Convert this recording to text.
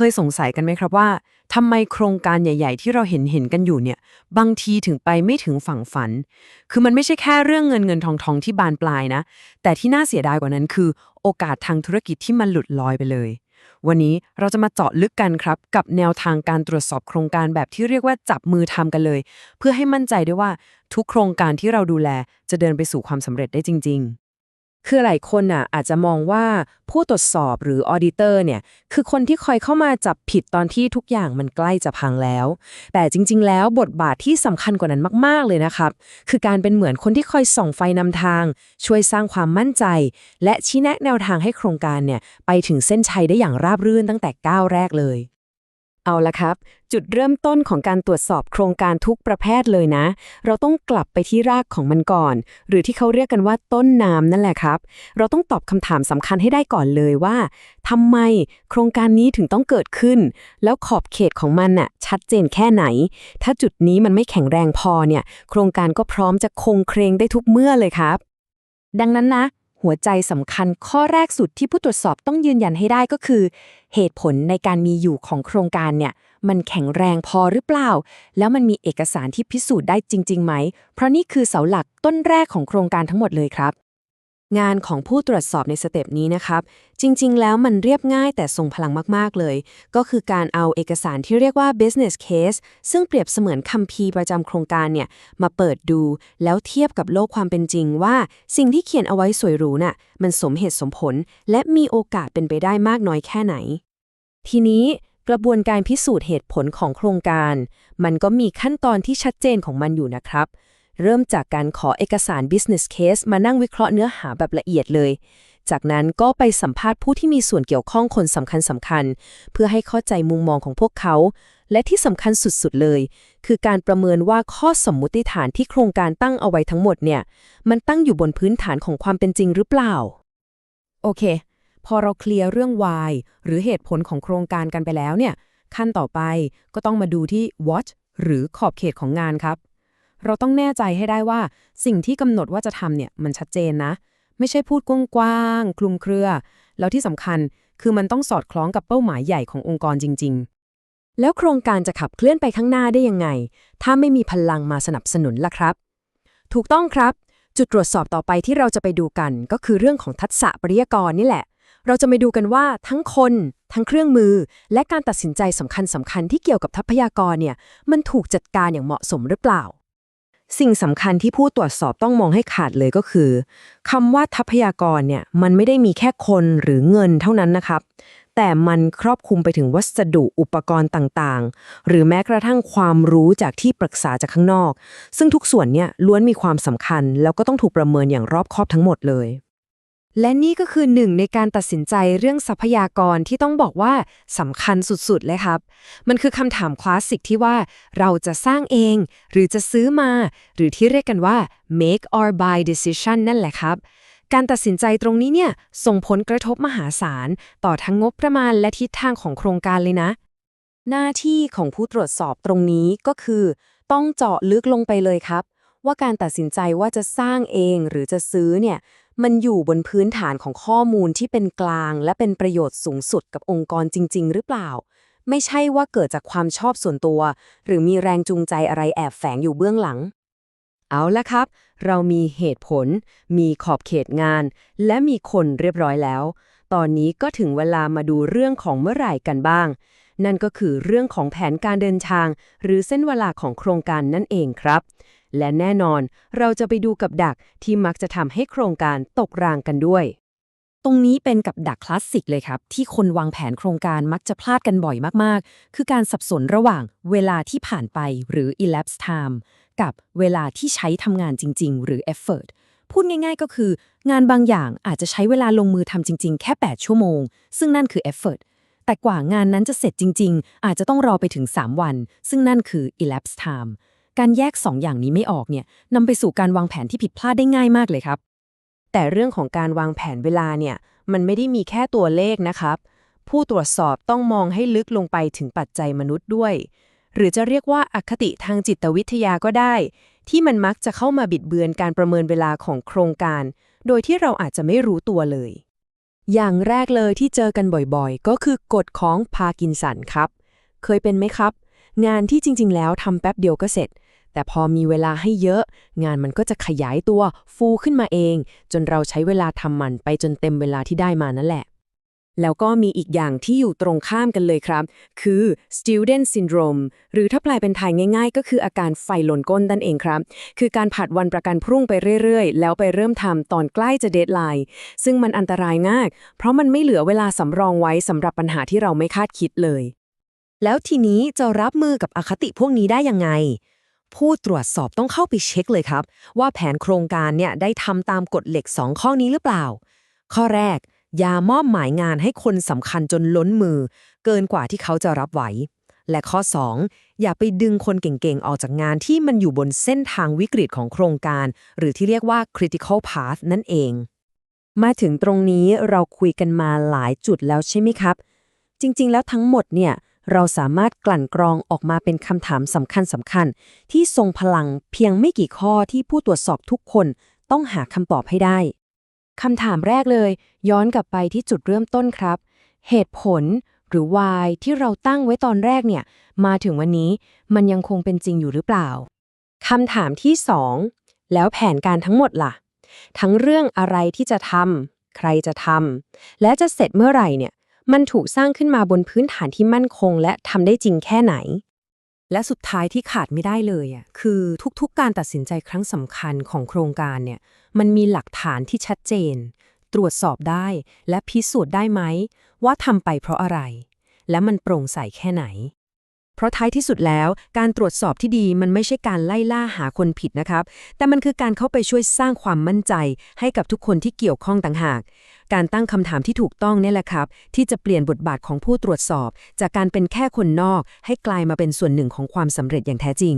เคยสงสัยกันไหมครับว่าทำไมโครงการใหญ่ ๆ ที่เราเห็นเห็นกันอยู่เนี่ย บางทีถึงไปไม่ถึงฝั่งฝัน คือมันไม่ใช่แค่เรื่องเงินเงินทองทองที่บานปลายนะ แต่ที่น่าเสียดายกว่านั้นคือ โอกาสทางธุรกิจที่มันหลุดลอยไปเลย วันนี้เราจะมาเจาะลึกกันครับ กับแนวทางการตรวจสอบโครงการแบบที่เรียกว่าจับมือทำกันเลย เพื่อให้มั่นใจได้ว่าทุกโครงการที่เราดูแลจะเดินไปสู่ความสำเร็จได้จริงๆ คือหลายคนน่ะอาจจะมองว่าผู้ตรวจสอบหรือออดิเตอร์เนี่ยคือคนที่คอยเข้ามาจับผิดตอนที่ทุกอย่างมันใกล้จะพังแล้ว แต่จริง ๆ แล้วบทบาทที่สำคัญกว่านั้นมาก ๆ เลยนะครับ คือการเป็นเหมือนคนที่คอยส่องไฟนำทาง ช่วยสร้างความมั่นใจ และชี้แนะแนวทางให้โครงการเนี่ยไปถึงเส้นชัยได้อย่างราบรื่นตั้งแต่ก้าวแรกเลย เอาละครับ จุดเริ่มต้นของการตรวจสอบโครงการทุกประเภทเลยนะ เราต้องกลับไปที่รากของมันก่อน หรือที่เขาเรียกกันว่าต้นน้ำนั่นแหละครับ เราต้องตอบคำถามสำคัญให้ได้ก่อนเลยว่าทำไมโครงการนี้ถึงต้องเกิดขึ้น แล้วขอบเขตของมันน่ะชัดเจนแค่ไหน ถ้าจุดนี้มันไม่แข็งแรงพอเนี่ย โครงการก็พร้อมจะคงเครงได้ทุกเมื่อเลยครับ ดังนั้นนะ หัวใจสำคัญข้อแรกสุดที่ผู้ตรวจสอบต้องยืนยันให้ได้ก็คือ เหตุผลในการมีอยู่ของโครงการเนี่ย มันแข็งแรงพอหรือเปล่า แล้วมันมีเอกสารที่พิสูจน์ได้จริงๆไหม เพราะนี่คือเสาหลักต้นแรกของโครงการทั้งหมดเลยครับ งานของผู้ตรวจสอบในสเต็ปนี้นะครับ จริงๆ แล้วมันเรียบง่ายแต่ทรงพลังมากๆเลย ก็คือการเอาเอกสารที่เรียกว่า business case ซึ่งเปรียบเสมือนคัมภีร์ประจำโครงการเนี่ยมาเปิดดู แล้วเทียบกับโลกความเป็นจริงว่า สิ่งที่เขียนเอาไว้สวยหรูน่ะมันสมเหตุสมผล และมีโอกาสเป็นไปได้มากน้อยแค่ไหน ทีนี้กระบวนการพิสูจน์เหตุผลของโครงการ มันก็มีขั้นตอนที่ชัดเจนของมันอยู่นะครับ เริ่มจากการขอเอกสาร business case มานั่งวิเคราะห์เนื้อหาแบบละเอียดเลย จากนั้นก็ไปสัมภาษณ์ผู้ที่มีส่วนเกี่ยวข้องคนสำคัญสำคัญ เพื่อให้เข้าใจมุมมองของพวกเขา และที่สำคัญสุดๆเลย คือการประเมินว่าข้อสมมุติฐานที่โครงการตั้งเอาไว้ทั้งหมดเนี่ย มันตั้งอยู่บนพื้นฐานของความเป็นจริงหรือเปล่า โอเค พอเราเคลียร์เรื่อง why หรือเหตุผลของโครงการกันไปแล้วเนี่ย ขั้นต่อไปก็ต้องมาดูที่ what หรือขอบเขตของงานครับ เราต้องแน่ใจให้ได้ว่าสิ่งที่กำหนดว่าจะทำเนี่ยมันชัดเจนนะ ไม่ใช่พูดกว้างๆคลุมเครือ แล้วที่สำคัญคือมันต้องสอดคล้องกับเป้าหมายใหญ่ขององค์กรจริง ๆ แล้วโครงการจะขับเคลื่อนไปข้างหน้าได้ยังไง ถ้าไม่มีพลังมาสนับสนุนล่ะครับ ถูกต้องครับ จุดตรวจสอบต่อไปที่เราจะไปดูกันก็คือเรื่องของทักษะปริยากรนี่แหละ เราจะไปดูกันว่าทั้งคน ทั้งเครื่องมือ และการตัดสินใจสำคัญสำคัญๆที่เกี่ยวกับทรัพยากรเนี่ย มันถูกจัดการอย่างเหมาะสมหรือเปล่า สิ่งสำคัญที่ผู้ตรวจสอบต้องมองให้ขาดเลยก็คือคำว่าทรัพยากรเนี่ยมันไม่ได้มีแค่คนหรือเงินเท่านั้นนะครับ แต่มันครอบคลุมไปถึงวัสดุอุปกรณ์ต่างๆ หรือแม้กระทั่งความรู้จากที่ปรึกษาจากข้างนอก ซึ่งทุกส่วนเนี่ยล้วนมีความสำคัญ แล้วก็ต้องถูกประเมินอย่างรอบคอบทั้งหมดเลย และนี่ก็คือหนึ่งในการตัดสินใจเรื่องทรัพยากรที่ต้องบอกว่าสำคัญสุดๆ เลยครับ มันคือคำถามคลาสสิกที่ว่าเราจะสร้างเอง หรือจะซื้อมา หรือที่เรียกกันว่า make or buy decision นั่นแหละครับ การตัดสินใจตรงนี้เนี่ยส่งผลกระทบมหาศาล ต่อทั้งงบประมาณและทิศทางของโครงการเลยนะ หน้าที่ของผู้ตรวจสอบตรงนี้ก็คือ ต้องเจาะลึกลงไปเลยครับ ว่าการตัดสินใจว่าจะสร้างเองหรือจะซื้อเนี่ย มันอยู่บนพื้นฐานของข้อมูลที่เป็นกลาง และเป็นประโยชน์สูงสุดกับองค์กรจริง ๆ หรือเปล่า ไม่ใช่ว่าเกิดจากความชอบส่วนตัว หรือมีแรงจูงใจอะไรแอบแฝงอยู่เบื้องหลัง เอาละครับ เรามีเหตุผล มีขอบเขตงาน และมีคนเรียบร้อยแล้ว ตอนนี้ก็ถึงเวลามาดูเรื่องของเมื่อไหร่กันบ้าง นั่นก็คือเรื่องของแผนการเดินทาง หรือเส้นเวลาของโครงการนั่นเองครับ และแน่นอนเราจะไปดูกับดักที่มักจะทำให้โครงการตกรางกันด้วย ตรงนี้เป็นกับดักคลาสสิกเลยครับ ที่คนวางแผนโครงการมักจะพลาดกันบ่อยมากๆ คือการสับสนระหว่างเวลาที่ผ่านไปหรือ elapsed time กับเวลาที่ใช้ทำงานจริง ๆ หรือ effort พูดง่ายๆก็คือ งานบางอย่างอาจจะใช้เวลาลงมือทำจริง ๆ แค่ 8 ชั่วโมง ซึ่งนั่นคือ effort แต่กว่างานนั้นจะเสร็จจริง ๆ อาจจะต้องรอไปถึง 3 วัน ซึ่งนั่นคือ elapsed time การแยก2ออย่างนี้ไม่ออกเนี่ยนำไปสู่การวางแผนที่ผิดพลาดได้ง่ายมากเลยครับ แต่เรื่องของการวางแผนเวลาเนี่ยมันไม่ได้มีแค่ตัวเลขนะครับ ผู้ตรวจสอบต้องมองให้ลึกลงไปถึงปัจจัยมนุษย์ด้วย หรือจะเรียกว่าอคติทางจิตวิทยาก็ได้ ที่มันมักจะเข้ามาบิดเบือนการประเมินเวลาของโครงการ โดยที่เราอาจจะไม่รู้ตัวเลย อย่างแรกเลยที่เจอกันบ่อยๆ ก็คือกฎของพากินสันครับ เคยเป็นไหมครับ งานที่จริง ๆ แล้วทำแป๊บเดียวก็เสร็จ แต่พอมีเวลาให้เยอะ งานมันก็จะขยายตัวฟูขึ้นมาเอง จนเราใช้เวลาทำมันไปจนเต็มเวลาที่ได้มานั่นแหละ แล้วก็มีอีกอย่างที่อยู่ตรงข้ามกันเลยครับ คือ student syndrome หรือถ้าแปลเป็นไทยง่ายๆ ก็คืออาการไฟหล่นก้นนั่นเองครับ คือการผัดวันประกันพรุ่งไปเรื่อยๆ แล้วไปเริ่มทำตอนใกล้จะเดทไลน์ซึ่งมันอันตรายมาก เพราะมันไม่เหลือเวลาสำรองไว้สำหรับปัญหาที่เราไม่คาดคิดเลยแล้วทีนี้จะรับมือกับอคติพวกนี้ได้ยังไง ผู้ตรวจสอบต้องเข้าไปเช็คเลยครับ ว่าแผนโครงการเนี่ยได้ทำตามกฎเหล็ก 2 ข้อนี้หรือเปล่า ข้อแรก อย่ามอบหมายงานให้คนสำคัญจนล้นมือ เกินกว่าที่เขาจะรับไหว และข้อ 2 อย่าไปดึงคนเก่งๆ ออกจากงานที่มันอยู่บนเส้นทางวิกฤตของโครงการ หรือที่เรียกว่า critical path นั่นเอง มาถึงตรงนี้เราคุยกันมาหลายจุดแล้วใช่ไหมครับ จริงๆ แล้วทั้งหมดเนี่ย เราสามารถกลั่นกรองออกมาเป็นคำถามสำคัญสำคัญๆที่ทรงพลังเพียงไม่กี่ข้อที่ผู้ตรวจสอบทุกคนต้องหาคำตอบให้ได้คำถามแรกเลย ย้อนกลับไปที่จุดเริ่มต้นครับ เหตุผลหรือ why ที่เราตั้งไว้ตอนแรกเนี่ย มาถึงวันนี้มันยังคงเป็นจริงอยู่หรือเปล่าคำถามที่สองแล้วแผนการทั้งหมดล่ะ ทั้งเรื่องอะไรที่จะทำใครจะทำและจะเสร็จเมื่อไหร่เนี่ย มันถูกสร้างขึ้นมาบนพื้นฐานที่มั่นคง และทำได้จริงแค่ไหน และสุดท้ายที่ขาดไม่ได้เลยอะคือทุกๆการตัดสินใจครั้งสำคัญของโครงการเนี่ยมันมีหลักฐานที่ชัดเจน ตรวจสอบได้และพิสูจน์ได้ไหม ว่าทำไปเพราะอะไร และมันโปร่งใสแค่ไหน เพราะท้ายที่สุดแล้วการตรวจสอบที่ดีมันไม่ใช่การไล่ล่าหาคนผิดนะครับ แต่มันคือการเข้าไปช่วยสร้างความมั่นใจ ให้กับทุกคนที่เกี่ยวข้องต่างหาก การตั้งคำถามที่ถูกต้องนี่แหละครับ ที่จะเปลี่ยนบทบาทของผู้ตรวจสอบ จากการเป็นแค่คนนอก ให้กลายมาเป็นส่วนหนึ่งของความสำเร็จอย่างแท้จริง